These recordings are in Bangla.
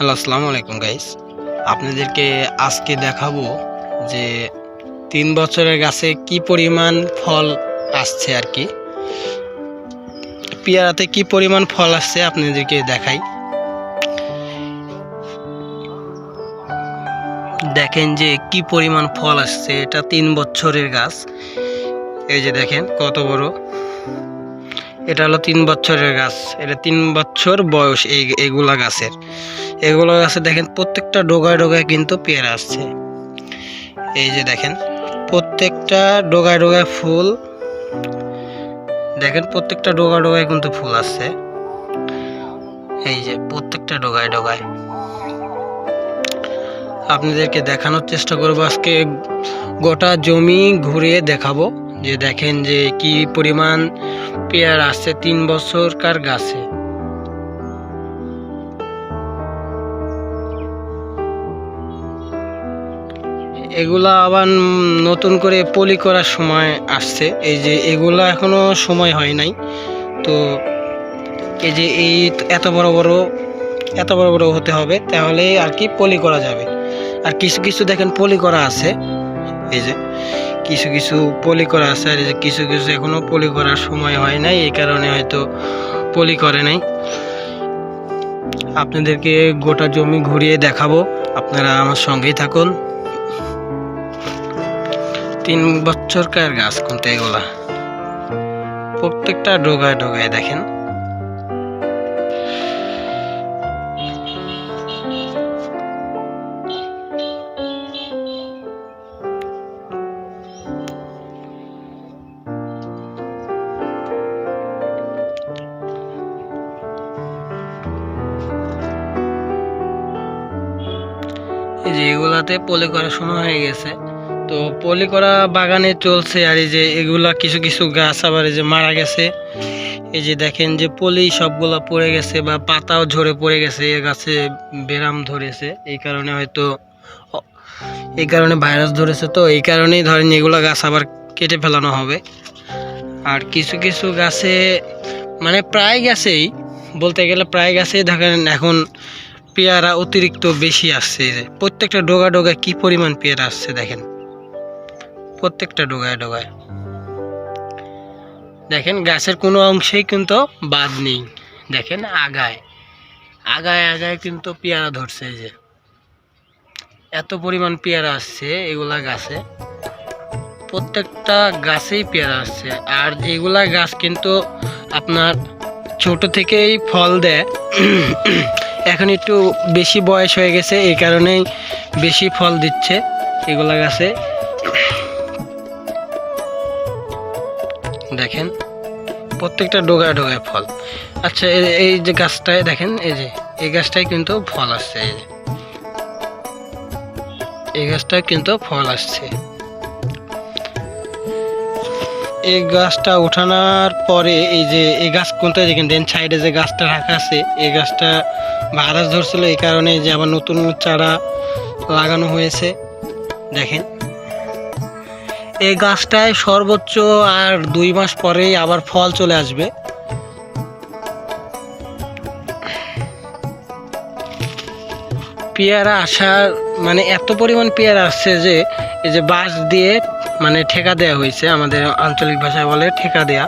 হ্যালো, আসসালামু আলাইকুম গাইস আপনাদেরকে আজকে দেখাবো যে তিন বছরের গাছে কি পরিমাণ ফল আসছে আর কি। পেয়ারাতে কি পরিমাণ ফল আসছে আপনাদেরকে দেখাই। দেখেন যে কি পরিমাণ ফল আসছে, এটা তিন বছরের গাছ। এই যে দেখেন, কত বড়। এটা হলো তিন বছরের গাছ। এটা তিন বছর বয়স এই, এগুলা গাছের। এগুলো গাছে দেখেন প্রত্যেকটা ডোগায় ডোগায় কিন্তু পেয়ারা আসছে। এই যে দেখেন, প্রত্যেকটা ডোগায় ডোগায় ফুল। দেখেন প্রত্যেকটা ডোগায় ডোগায় কিন্তু ফুল আসছে। এই যে প্রত্যেকটা ডোগায় ডোগায়। আপনাদেরকে দেখানোর চেষ্টা করব আজকে। গোটা জমি ঘুরে দেখাবো। যে দেখেন যে কি পরিমাণ পেয়ারা আসছে তিন বছরকার গাছে। এগুলা আবার নতুন করে পলি করার সময় আসছে। এই যে এগুলা এখনও সময় হয় নাই। তো এই যে এই এত বড় বড়, এত বড় বড় হতে হবে, তাহলে আর কি পলি করা যাবে? আর কিছু কিছু দেখেন পলি করা আছে। এই যে কিছু কিছু পলি করা আছে আর কিছু কিছু এখনও পলি করার সময় হয় নাই, এই কারণে হয়তো পলি করে নাই। আপনাদেরকে গোটা জমি ঘুরিয়ে দেখাবো, আপনারা আমার সঙ্গেই থাকুন। তিন বছরকার গাছ কোনটা এগুলা। প্রত্যেকটা ডোগায় ডোগায় দেখেন। এই যে এগুলাতে পলি করা শুরু হয়ে গেছে। তো পলি করা বাগানে চলছে আর এই যে এগুলা কিছু কিছু গাছ আবার এই যে মারা গেছে। এই যে দেখেন যে পলি সবগুলা পড়ে গেছে বা পাতাও ঝরে পড়ে গেছে, এ গাছে বেরাম ধরেছে। এই কারণে হয়তো এই কারণে ভাইরাস ধরেছে তো, এই কারণেই ধরেন এগুলা গাছ আবার কেটে ফেলানো হবে। আর কিছু কিছু গাছে মানে প্রায় গাছেই, বলতে গেলে প্রায় গাছেই দেখেন এখন পেয়ারা অতিরিক্ত বেশি আসছে যে। প্রত্যেকটা ডোগা ডোগায় কি পরিমাণ পেয়ারা আসছে দেখেন। প্রত্যেকটা ডোগায় ডোগায়। দেখেন, গাছের কোনো অংশেই কিন্তু বাদ নেই। দেখেন, আগায়। আগায় আগায় কিন্তু পেয়ারা ধরছে যে। এত পরিমাণ পেয়ারা আসছে এগুলা গাছে। প্রত্যেকটা গাছেই পেয়ারা আসছে। আর এগুলা গাছ কিন্তু আপনার ছোট থেকেই ফল দেয়। এখন একটু বেশি বয়স হয়ে গেছে, এই কারণেই বেশি ফল দিচ্ছে এগুলা গাছে। দেখেন, প্রত্যেকটা ডোগায় ডোগায় ফল। আচ্ছা এই- যে গাছটায়, দেখেন, এই যে, এই গাছটায় কিন্তু ফল আসছে, এই এই গাছটায় কিন্তু ফল আসছে। এই গাছটা উঠানোর পরে এই যে, এই গাছ কোনটা দেখেন? দেন সাইডে যে গাছটা রাখা আছে, এই গাছটা ভাইরাস ধরছিল, এই কারণে যে আবার নতুন চারা লাগানো হয়েছে। দেখেন। এই গাছটায় সর্বোচ্চ আর দুই মাস পরেই আবার ফল চলে আসবে। পেয়ারা আসার মানে এত পরিমাণ পেয়ারা আসছে যে, এই যে বাঁশ দিয়ে মানে ঠেকা দেওয়া হয়েছে, আমাদের আঞ্চলিক ভাষায় বলে ঠেকা দেয়া।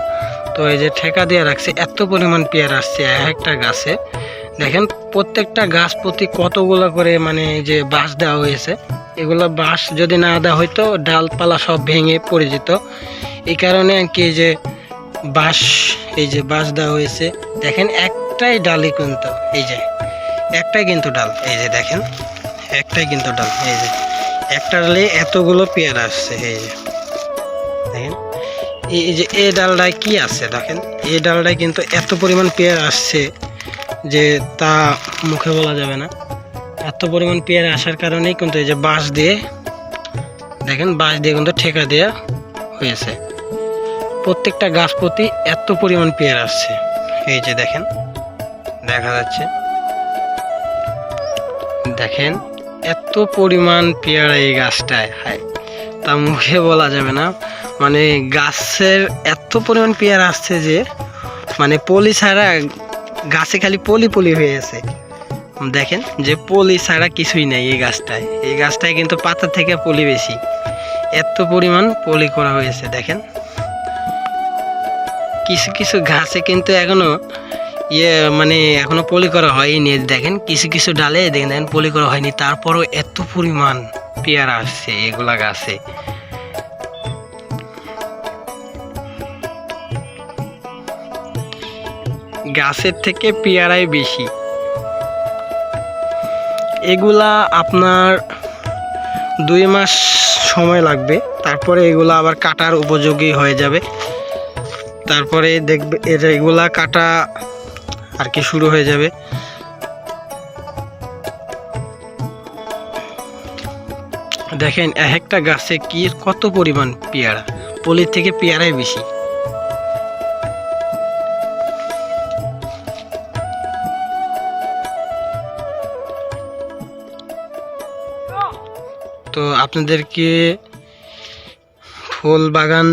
তো এই যে ঠেকা দেওয়া রাখছে, এত পরিমাণ পেয়ারা আসছে এক একটা গাছে। দেখেন, প্রত্যেকটা গাছ প্রতি কতগুলো করে মানে এই যে বাঁশ দেওয়া হয়েছে। এগুলো বাঁশ যদি না দেওয়া হইতো, ডালপালা সব ভেঙে পড়ে যেত। এই কারণে আর কি যে বাঁশ, এই যে বাঁশ দেওয়া হয়েছে। দেখেন, একটাই ডালি কিন্তু, এই যে। একটাই কিন্তু ডাল, এই যে দেখেন, একটাই কিন্তু ডাল, এই যে। একটা ডালে এতগুলো পেয়ারা আসছে, এই যে। দেখেন, এই যে এই ডালটায় কি আছে, দেখেন এই ডালটায় কিন্তু এত পরিমাণ পেয়ারা আসছে যে তা মুখে বলা যাবে না। এত পরিমাণ পেয়ারা আসার কারণেই কিন্তু এই যে বাঁশ দিয়ে, দেখেন, বাঁশ দিয়ে কিন্তু ঠেকা দেওয়া হয়েছে। প্রত্যেকটা গাছ প্রতি এত পরিমাণ পেয়ারা আসছে, এই যে দেখেন, দেখা যাচ্ছে। দেখেন, এত পরিমাণ পেয়ারা এই গাছটায়। হায়, তা মুখে বলা যাবে না। মানে গাছের এত পরিমাণ পেয়ারা আসছে যে মানে পলি ছাড়া গাছে খালি পলি পলি হয়ে আছে। দেখেন যে পলি ছাড়া কিছুই নেই এই গাছটায়। এই গাছটায় কিন্তু পাতা থেকে পলি বেশি। এত পরিমাণ পলি করা হয়েছে, দেখেন। কিছু কিছু গাছে কিন্তু এখনও ইয়ে মানে এখনও পলি করা হয়নি। দেখেন, কিছু কিছু ডালে দেখেন দেখেন, পলি করা হয়নি। তারপরও এত পরিমাণ পেয়ারা আসছে এগুলা গাছে। গাছের থেকে পেয়ারাই বেশি। এগুলা আপনার দুই মাস সময় লাগবে। তারপরে এগুলা আবার কাটার উপযোগী হয়ে যাবে। তারপরে দেখবে এগুলা কাটা আর কি শুরু হয়ে যাবে। দেখেন, এক একটা গাছে কি, কত পরিমাণ পেয়ারা? পলির থেকে পেয়ারাই বেশি। তো আপনাদেরকে ফুল বাগান